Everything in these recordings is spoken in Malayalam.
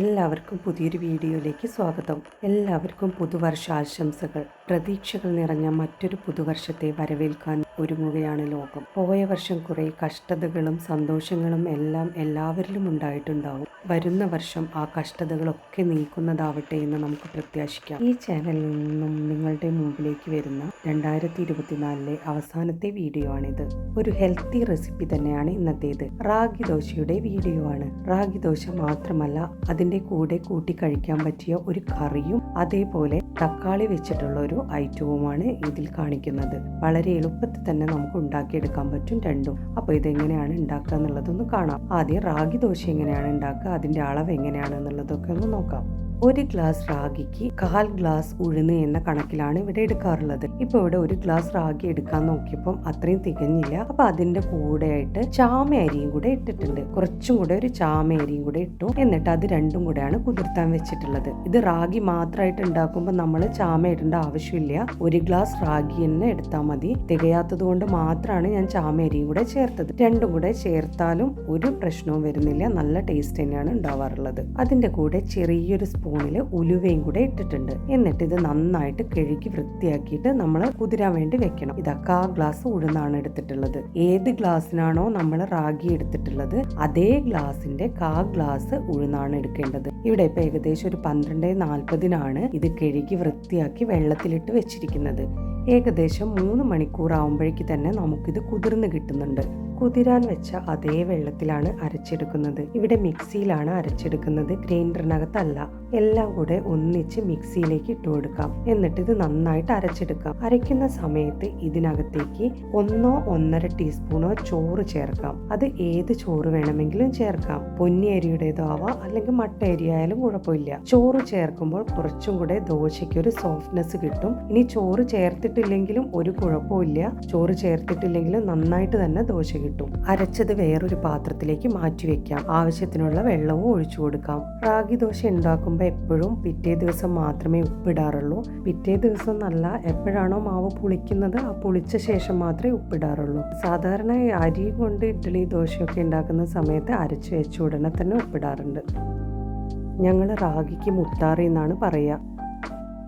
എല്ലാവർക്കും പുതിയൊരു വീഡിയോയിലേക്ക് സ്വാഗതം. എല്ലാവർക്കും പുതുവർഷ ആശംസകൾ പ്രതീക്ഷകൾ നിറഞ്ഞ മറ്റൊരു പുതുവർഷത്തെ വരവേൽക്കാൻ ഒരുങ്ങുകയാണ് ലോകം. പോയ വർഷം കുറെ കഷ്ടതകളും സന്തോഷങ്ങളും എല്ലാം എല്ലാവരിലും ഉണ്ടായിട്ടുണ്ടാവും. വരുന്ന വർഷം ആ കഷ്ടതകളൊക്കെ നീക്കുന്നതാവട്ടെ എന്ന് നമുക്ക് പ്രത്യാശിക്കാം. ഈ ചാനലിൽ നിന്നും നിങ്ങളുടെ മുമ്പിലേക്ക് വരുന്ന രണ്ടായിരത്തി ഇരുപത്തിനാലിലെ അവസാനത്തെ വീഡിയോ ആണിത്. ഒരു ഹെൽത്തി റെസിപ്പി തന്നെയാണ് ഇന്നത്തേത്. റാഗി ദോശയുടെ വീഡിയോ ആണ്. റാഗി ദോശ മാത്രമല്ല അതിന്റെ കൂടെ കൂട്ടി കഴിക്കാൻ പറ്റിയ ഒരു കറിയും അതേപോലെ തക്കാളി വെച്ചിട്ടുള്ള ഒരു ഐറ്റവുമാണ് ഇതിൽ കാണിക്കുന്നത്. വളരെ എളുപ്പത്തിൽ തന്നെ നമുക്ക് ഉണ്ടാക്കിയെടുക്കാൻ പറ്റും രണ്ടും. അപ്പോൾ ഇതെങ്ങനെയാണ് ഉണ്ടാക്കുക എന്നുള്ളതൊന്ന് കാണാം. ആദ്യം റാഗി ദോശ എങ്ങനെയാണ് ഉണ്ടാക്കുക അതിന്റെ അളവ് എങ്ങനെയാണ് എന്നുള്ളതൊക്കെ ഒന്ന് നോക്കാം. ഒരു ഗ്ലാസ് റാഗിക്ക് കാൽ ഗ്ലാസ് ഉഴുന്ന് എന്ന കണക്കിലാണ് ഇവിടെ എടുക്കാറുള്ളത്. ഇപ്പൊ ഇവിടെ ഒരു ഗ്ലാസ് റാഗി എടുക്കാൻ നോക്കിയപ്പം അത്രയും തികഞ്ഞില്ല. അപ്പൊ അതിന്റെ കൂടെയായിട്ട് ചാമ അരിയും കൂടെ ഇട്ടിട്ടുണ്ട്. കുറച്ചും കൂടെ ഒരു ചാമ അരിയും കൂടെ ഇട്ടു. എന്നിട്ട് അത് രണ്ടും കൂടെയാണ് കുതിർത്താൻ വെച്ചിട്ടുള്ളത്. ഇത് റാഗി മാത്രമായിട്ട് ഉണ്ടാക്കുമ്പോൾ നമ്മൾ ചാമ ഇടേണ്ട ആവശ്യമില്ല. ഒരു ഗ്ലാസ് റാഗി തന്നെ എടുത്താൽ മതി. തികയാത്തത് കൊണ്ട് മാത്രമാണ് ഞാൻ ചാമ അരിയും കൂടെ ചേർത്തത്. രണ്ടും കൂടെ ചേർത്താലും ഒരു പ്രശ്നവും വരുന്നില്ല. നല്ല ടേസ്റ്റ് തന്നെയാണ് ഉണ്ടാവാറുള്ളത്. അതിന്റെ കൂടെ ചെറിയൊരു സ്പൂണിൽ ഉലുവയും കൂടെ ഇട്ടിട്ടുണ്ട്. എന്നിട്ട് ഇത് നന്നായിട്ട് കഴുകി വൃത്തിയാക്കിയിട്ട് നമ്മൾ കുതിരാൻ വേണ്ടി വെക്കണം. ഇതൊക്കെ ആ ഗ്ലാസ് ഉഴുന്നാണ് എടുത്തിട്ടുള്ളത്. ഏത് ഗ്ലാസ്സിനാണോ നമ്മൾ റാഗി എടുത്തിട്ടുള്ളത് അതേ ഗ്ലാസിന്റെ കാ ഗ്ലാസ് ഉഴുന്നാണ് എടുക്കേണ്ടത്. ഇവിടെ ഇപ്പൊ ഏകദേശം ഒരു പന്ത്രണ്ട് നാൽപ്പതിനാണ് ഇത് കഴുകി വൃത്തിയാക്കി വെള്ളത്തിലിട്ട് വെച്ചിരിക്കുന്നത്. ഏകദേശം മൂന്ന് മണിക്കൂർ ആവുമ്പോഴേക്ക് തന്നെ നമുക്കിത് കുതിർന്ന് കിട്ടുന്നുണ്ട്. കുതിരാൻ വെച്ച അതേ വെള്ളത്തിലാണ് അരച്ചെടുക്കുന്നത്. ഇവിടെ മിക്സിയിലാണ് അരച്ചെടുക്കുന്നത്. ഗ്രൈൻഡറിനകത്തല്ല. എല്ലാം കൂടെ ഒന്നിച്ച് മിക്സിയിലേക്ക് ഇട്ടു കൊടുക്കാം. എന്നിട്ട് ഇത് നന്നായിട്ട് അരച്ചെടുക്കാം. അരയ്ക്കുന്ന സമയത്ത് ഇതിനകത്തേക്ക് ഒന്നോ ഒന്നര ടീസ്പൂണോ ചോറ് ചേർക്കാം. അത് ഏത് ചോറ് വേണമെങ്കിലും ചേർക്കാം. പൊന്നി അരിയുടേതോ ആവാം അല്ലെങ്കിൽ മട്ട അരി ആയാലും കുഴപ്പമില്ല. ചോറ് ചേർക്കുമ്പോൾ കുറച്ചും കൂടെ ദോശയ്ക്ക് ഒരു സോഫ്റ്റ്നെസ് കിട്ടും. ഇനി ചോറ് ചേർത്തിട്ടില്ലെങ്കിലും ഒരു കുഴപ്പമില്ല. ചോറ് ചേർത്തിട്ടില്ലെങ്കിലും നന്നായിട്ട് തന്നെ ദോശ കിട്ടും. അരച്ചത് വേറൊരു പാത്രത്തിലേക്ക് മാറ്റി വെക്കാം. ആവശ്യത്തിനുള്ള വെള്ളവും ഒഴിച്ചു കൊടുക്കാം. റാഗി ദോശ ഉണ്ടാക്കുമ്പോൾ എപ്പോഴും പിറ്റേ ദിവസം മാത്രമേ ഉപ്പിടാറുള്ളൂ. പിറ്റേ ദിവസം നല്ല എപ്പോഴാണോ മാവ് പുളിക്കുന്നത് ആ പുളിച്ച ശേഷം മാത്രമേ ഉപ്പിടാറുള്ളൂ. സാധാരണ അരി കൊണ്ട് ഇഡ്ഡലി ദോശയൊക്കെ ഉണ്ടാക്കുന്ന സമയത്ത് അരച്ച് വെച്ച ഉടനെ തന്നെ ഉപ്പിടാറുണ്ട്. ഞങ്ങൾ റാഗിക്ക് മുത്താറി എന്നാണ് പറയുക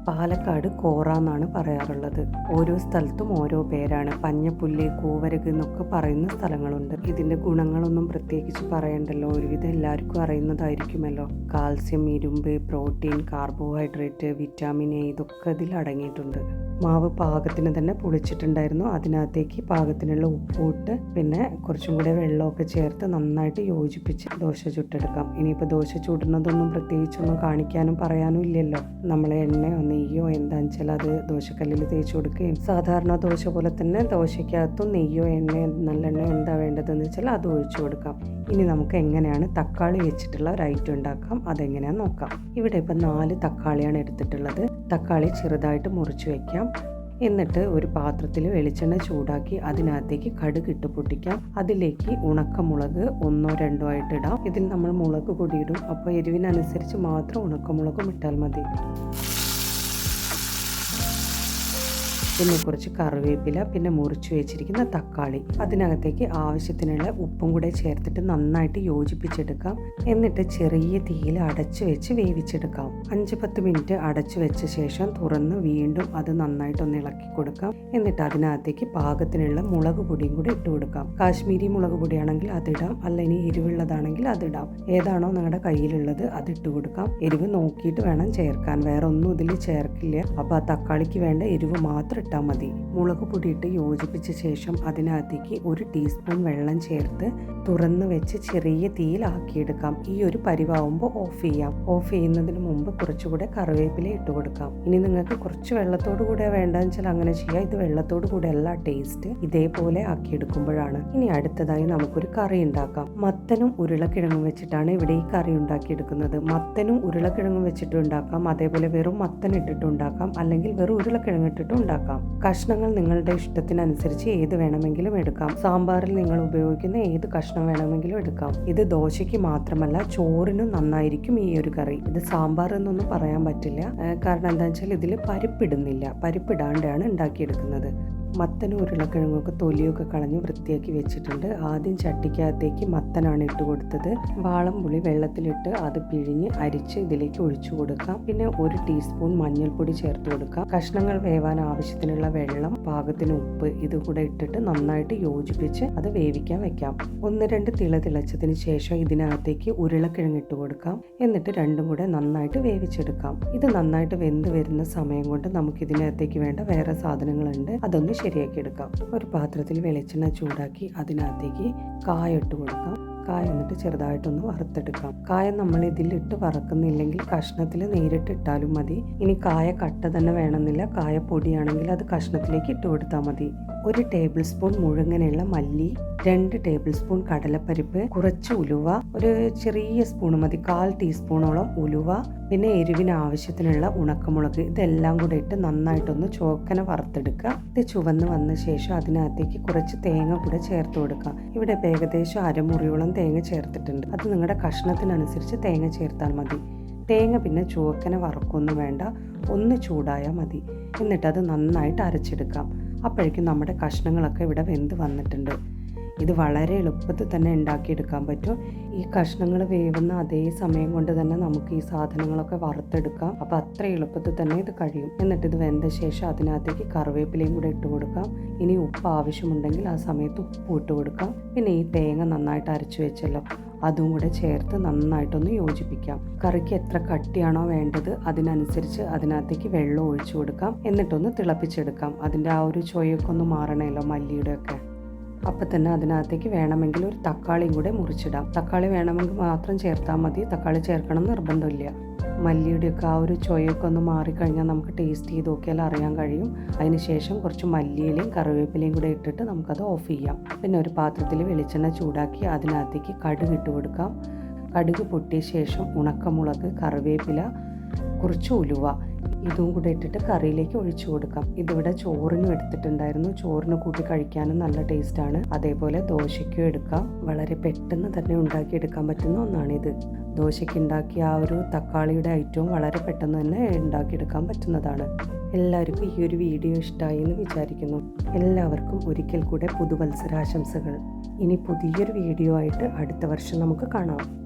പാലക്കാട് കോറ എന്നാണ് പറയാറുള്ളത്. ഓരോ സ്ഥലത്തും ഓരോ പേരാണ്. പഞ്ഞപ്പുല്ല് കൂവരക് എന്നൊക്കെ പറയുന്ന സ്ഥലങ്ങളുണ്ട്. ഇതിന്റെ ഗുണങ്ങളൊന്നും പ്രത്യേകിച്ച് പറയണ്ടല്ലോ. ഒരുവിധം എല്ലാവർക്കും അറിയുന്നതായിരിക്കുമല്ലോ. കാൽസ്യം ഇരുമ്പ് പ്രോട്ടീൻ കാർബോഹൈഡ്രേറ്റ് വിറ്റാമിൻ എ ഇതൊക്കെ ഇതിൽ അടങ്ങിയിട്ടുണ്ട്. മാവ് പാകത്തിന് തന്നെ പൊളിച്ചിട്ടുണ്ടായിരുന്നു. അതിനകത്തേക്ക് പാകത്തിനുള്ള ഉപ്പൂട്ട് പിന്നെ കുറച്ചും കൂടെ വെള്ളമൊക്കെ ചേർത്ത് നന്നായിട്ട് യോജിപ്പിച്ച് ദോശ ചുട്ടെടുക്കാം. ഇനിയിപ്പോൾ ദോശ ചുടുന്നതൊന്നും പ്രത്യേകിച്ചൊന്നും കാണിക്കാനും പറയാനും ഇല്ലല്ലോ. നമ്മളെ എണ്ണയോ നെയ്യോ? എന്താണെന്ന് വെച്ചാൽ അത് ദോശക്കല്ലിൽ തേച്ച് കൊടുക്കുകയും സാധാരണ ദോശ പോലെ തന്നെ ദോശയ്ക്കകത്തും നെയ്യോ എണ്ണയോ നല്ലെണ്ണ എന്താ വേണ്ടതെന്ന് വെച്ചാൽ അത് ഒഴിച്ചു കൊടുക്കാം. ഇനി നമുക്ക് എങ്ങനെയാണ് തക്കാളി വെച്ചിട്ടുള്ള ഒരു ഐറ്റം ഉണ്ടാക്കാം? അതെങ്ങനെയാന്ന് നോക്കാം. ഇവിടെ ഇപ്പം നാല് തക്കാളിയാണ് എടുത്തിട്ടുള്ളത്. തക്കാളി ചെറുതായിട്ട് മുറിച്ച് വയ്ക്കാം എന്നിട്ട് ഒരു പാത്രത്തിൽ വെളിച്ചെണ്ണ ചൂടാക്കി അതിനകത്തേക്ക് കടുക് ഇട്ട് പൊട്ടിക്കാം. അതിലേക്ക് ഉണക്കമുളക് ഒന്നോ രണ്ടോ ആയിട്ട് ഇടാം. ഇതിൽ നമ്മൾ മുളക് പൊടിയിടും. അപ്പോൾ എരിവിനനുസരിച്ച് മാത്രം ഉണക്കമുളകും ഇട്ടാൽ മതി. പിന്നെ കുറച്ച് കറിവേപ്പില പിന്നെ മുറിച്ച് വെച്ചിരിക്കുന്ന തക്കാളി. അതിനകത്തേക്ക് ആവശ്യത്തിനുള്ള ഉപ്പും കൂടെ ചേർത്തിട്ട് നന്നായിട്ട് യോജിപ്പിച്ചെടുക്കാം. എന്നിട്ട് ചെറിയ തീയിൽ അടച്ചു വെച്ച് വേവിച്ചെടുക്കാം. അഞ്ച് പത്ത് മിനിറ്റ് അടച്ചു വെച്ച ശേഷം തുറന്ന് വീണ്ടും അത് നന്നായിട്ടൊന്ന് ഇളക്കി കൊടുക്കാം. എന്നിട്ട് അതിനകത്തേക്ക് പാകത്തിനുള്ള മുളക് പൊടിയും കൂടി ഇട്ട് കൊടുക്കാം. കാശ്മീരി മുളക് പൊടിയാണെങ്കിൽ അതിടാം. അല്ല ഇനി എരിവുള്ളതാണെങ്കിൽ അതിടാം. ഏതാണോ നിങ്ങളുടെ കയ്യിലുള്ളത് അത് ഇട്ട് കൊടുക്കാം. എരിവ് നോക്കിയിട്ട് വേണം ചേർക്കാൻ. വേറെ ഒന്നും ഇതിൽ ചേർക്കില്ല. അപ്പോൾ ആ തക്കാളിക്ക് വേണ്ട എരിവ് മാത്രം ഇട്ടാൽ മതി. മുളക് പൊടിയിട്ട് യോജിപ്പിച്ച ശേഷം അതിനകത്തേക്ക് ഒരു ടീസ്പൂൺ വെള്ളം ചേർത്ത് തുറന്ന് വെച്ച് ചെറിയ തീയിലാക്കിയെടുക്കാം. ഈ ഒരു പരിവാകുമ്പോൾ ഓഫ് ചെയ്യാം. ഓഫ് ചെയ്യുന്നതിന് മുമ്പ് കുറച്ചുകൂടെ കറിവേപ്പില ഇട്ട് കൊടുക്കാം. ഇനി നിങ്ങൾക്ക് കുറച്ച് വെള്ളത്തോട് കൂടെ വേണ്ടതെന്ന് വെച്ചാൽ അങ്ങനെ ചെയ്യാം. ഇത് വെള്ളത്തോട് കൂടെ അല്ല ടേസ്റ്റ് ഇതേപോലെ ആക്കിയെടുക്കുമ്പോഴാണ്. ഇനി അടുത്തതായി നമുക്കൊരു കറി ഉണ്ടാക്കാം. മത്തനും ഉരുളക്കിഴങ്ങും വെച്ചിട്ടാണ് ഇവിടെ ഈ കറി ഉണ്ടാക്കിയെടുക്കുന്നത്. മത്തനും ഉരുളക്കിഴങ്ങും വെച്ചിട്ട് ഉണ്ടാക്കാം. അതേപോലെ വെറും മത്തൻ ഇട്ടിട്ട് ഉണ്ടാക്കാം. അല്ലെങ്കിൽ വെറും ഉരുളക്കിഴങ്ങ് ഇട്ടിട്ട് ഉണ്ടാക്കാം. കഷ്ണങ്ങൾ നിങ്ങളുടെ ഇഷ്ടത്തിനനുസരിച്ച് ഏത് വേണമെങ്കിലും എടുക്കാം. സാമ്പാറിൽ നിങ്ങൾ ഉപയോഗിക്കുന്ന ഏത് കഷ്ണം വേണമെങ്കിലും എടുക്കാം. ഇത് ദോശയ്ക്ക് മാത്രമല്ല ചോറിനും നന്നായിരിക്കും ഈ ഒരു കറി. ഇത് സാമ്പാർ എന്നൊന്നും പറയാൻ പറ്റില്ല. കാരണം എന്താണെന്ന് വെച്ചാൽ ഇതിൽ പരിപ്പിടുന്നില്ല. പരിപ്പിടാണ്ടാണ് ഉണ്ടാക്കിയെടുക്കുന്നത്. മത്തനും ഉരുളക്കിഴങ്ങൊക്കെ തൊലിയൊക്കെ കളഞ്ഞ് വൃത്തിയാക്കി വെച്ചിട്ടുണ്ട്. ആദ്യം ചട്ടിക്കകത്തേക്ക് മത്തനാണ് ഇട്ട് കൊടുത്തത്. വാളംപുളി വെള്ളത്തിലിട്ട് അത് പിഴിഞ്ഞ് അരിച്ച് ഇതിലേക്ക് ഒഴിച്ചു കൊടുക്കാം. പിന്നെ ഒരു ടീസ്പൂൺ മഞ്ഞൾപ്പൊടി ചേർത്ത് കൊടുക്കാം. കഷ്ണങ്ങൾ വേവാൻ ആവശ്യത്തിനുള്ള വെള്ളം പാകത്തിന് ഉപ്പ് ഇത് കൂടെ ഇട്ടിട്ട് നന്നായിട്ട് യോജിപ്പിച്ച് അത് വേവിക്കാൻ വെക്കാം. ഒന്ന് രണ്ട് തിള തിളച്ചതിന് ശേഷം ഇതിനകത്തേക്ക് ഉരുളക്കിഴങ്ങ് ഇട്ട് കൊടുക്കാം. എന്നിട്ട് രണ്ടും കൂടെ നന്നായിട്ട് വേവിച്ചെടുക്കാം. ഇത് നന്നായിട്ട് വെന്ത് വരുന്ന സമയം കൊണ്ട് നമുക്ക് ഇതിനകത്തേക്ക് വേണ്ട വേറെ സാധനങ്ങളുണ്ട്. അതൊന്ന് ശരിയാക്കി എടുക്കാം. ഒരു പാത്രത്തിൽ വെളിച്ചെണ്ണ ചൂടാക്കി അതിനകത്തേക്ക് കായ ഇട്ട് കൊടുക്കാം. കായ എന്നിട്ട് ചെറുതായിട്ടൊന്ന് വറുത്തെടുക്കാം. കായ നമ്മൾ ഇതിലിട്ട് വറക്കുന്നില്ലെങ്കിൽ കഷ്ണത്തിൽ നേരിട്ട് ഇട്ടാലും മതി. ഇനി കായ കട്ട തന്നെ വേണമെന്നില്ല. കായ പൊടിയാണെങ്കിൽ അത് കഷ്ണത്തിലേക്ക് ഇട്ട് കൊടുത്താൽ മതി. ഒരു ടേബിൾ സ്പൂൺ മുഴുങ്ങനെയുള്ള മല്ലി രണ്ട് ടേബിൾ സ്പൂൺ കടലപ്പരിപ്പ് കുറച്ച് ഉലുവ ഒരു ചെറിയ സ്പൂൺ മതി കാൽ ടീസ്പൂണോളം ഉലുവ പിന്നെ എരിവിന് ആവശ്യത്തിനുള്ള ഉണക്കമുളക്. ഇതെല്ലാം കൂടെ ഇട്ട് നന്നായിട്ടൊന്ന് ചോക്കന വറുത്തെടുക്കുക. ഇത് ചുവന്ന് വന്ന ശേഷം അതിനകത്തേക്ക് കുറച്ച് തേങ്ങ കൂടെ ചേർത്ത് കൊടുക്കുക. ഇവിടെ ഏകദേശം അരമുറിയോളം തേങ്ങ ചേർത്തിട്ടുണ്ട്. അത് നിങ്ങളുടെ കഷ്ണത്തിനനുസരിച്ച് തേങ്ങ ചേർത്താൽ മതി. തേങ്ങ പിന്നെ ചുവക്കനെ വറക്കൊന്നും വേണ്ട. ഒന്ന് ചൂടായാൽ മതി. എന്നിട്ട് അത് നന്നായിട്ട് അരച്ചെടുക്കാം. അപ്പോഴേക്കും നമ്മുടെ കഷ്ണങ്ങളൊക്കെ ഇവിടെ വെന്ത് വന്നിട്ടുണ്ട്. ഇത് വളരെ എളുപ്പത്തിൽ തന്നെ ഉണ്ടാക്കിയെടുക്കാൻ പറ്റും. ഈ കഷ്ണങ്ങൾ വേവുന്ന അതേ സമയം കൊണ്ട് തന്നെ നമുക്ക് ഈ സാധനങ്ങളൊക്കെ വറുത്തെടുക്കാം. അപ്പോൾ അത്ര എളുപ്പത്തിൽ തന്നെ ഇത് കഴിയും. എന്നിട്ട് ഇത് വെന്ത ശേഷം അതിനകത്തേക്ക് കറിവേപ്പിലയും കൂടെ ഇട്ട് കൊടുക്കാം. ഇനി ഉപ്പ് ആവശ്യമുണ്ടെങ്കിൽ ആ സമയത്ത് ഉപ്പ് ഇട്ട് കൊടുക്കാം. പിന്നെ ഈ തേങ്ങ നന്നായിട്ട് അരച്ചു വെച്ചല്ലോ. അതും കൂടെ ചേർത്ത് നന്നായിട്ടൊന്ന് യോജിപ്പിക്കാം. കറിക്ക് എത്ര കട്ടിയാണോ വേണ്ടത് അതിനനുസരിച്ച് അതിനകത്തേക്ക് വെള്ളം ഒഴിച്ചു കൊടുക്കാം. എന്നിട്ടൊന്ന് തിളപ്പിച്ചെടുക്കാം. അതിന്റെ ആ ഒരു ചൊയ്യൊക്കെ ഒന്ന് മാറണമല്ലോ മല്ലിയുടെ ഒക്കെ അപ്പം തന്നെ അതിനകത്തേക്ക് വേണമെങ്കിൽ ഒരു തക്കാളിയും കൂടെ മുറിച്ചിടാം. തക്കാളി വേണമെങ്കിൽ മാത്രം ചേർത്താൽ മതി. തക്കാളി ചേർക്കണം നിർബന്ധമില്ല. മല്ലിയുടെയൊക്കെ ആ ഒരു ചൊയൊക്കെ ഒന്ന് മാറിക്കഴിഞ്ഞാൽ നമുക്ക് ടേസ്റ്റ് ചെയ്ത് നോക്കിയാൽ അറിയാൻ കഴിയും. അതിന് ശേഷം കുറച്ച് മല്ലിയിലയും കറിവേപ്പിലയും കൂടെ ഇട്ടിട്ട് നമുക്കത് ഓഫ് ചെയ്യാം. പിന്നെ ഒരു പാത്രത്തിൽ വെളിച്ചെണ്ണ ചൂടാക്കി അതിനകത്തേക്ക് കടുക് ഇട്ട് കൊടുക്കാം. കടുക് പൊട്ടിയ ശേഷം ഉണക്കമുളക് കറിവേപ്പില കുറച്ച് ഉലുവ ഇതും കൂടെ ഇട്ടിട്ട് കറിയിലേക്ക് ഒഴിച്ചു കൊടുക്കാം. ഇതിവിടെ ചോറിനും എടുത്തിട്ടുണ്ടായിരുന്നു. ചോറിന് കൂട്ടി കഴിക്കാനും നല്ല ടേസ്റ്റാണ് അതേപോലെ ദോശയ്ക്കും എടുക്കാം. വളരെ പെട്ടെന്ന് തന്നെ ഉണ്ടാക്കിയെടുക്കാൻ പറ്റുന്ന ഒന്നാണിത്. ദോശയ്ക്ക് ഉണ്ടാക്കിയ ആ ഒരു തക്കാളിയുടെ ഐറ്റവും വളരെ പെട്ടെന്ന് തന്നെ ഉണ്ടാക്കിയെടുക്കാൻ പറ്റുന്നതാണ്. എല്ലാവർക്കും ഈ ഒരു വീഡിയോ ഇഷ്ടമായി എന്ന് വിചാരിക്കുന്നു. എല്ലാവർക്കും ഒരിക്കൽ കൂടെ പുതുവത്സരാശംസകൾ. ഇനി പുതിയൊരു വീഡിയോ ആയിട്ട് അടുത്ത വർഷം നമുക്ക് കാണാം.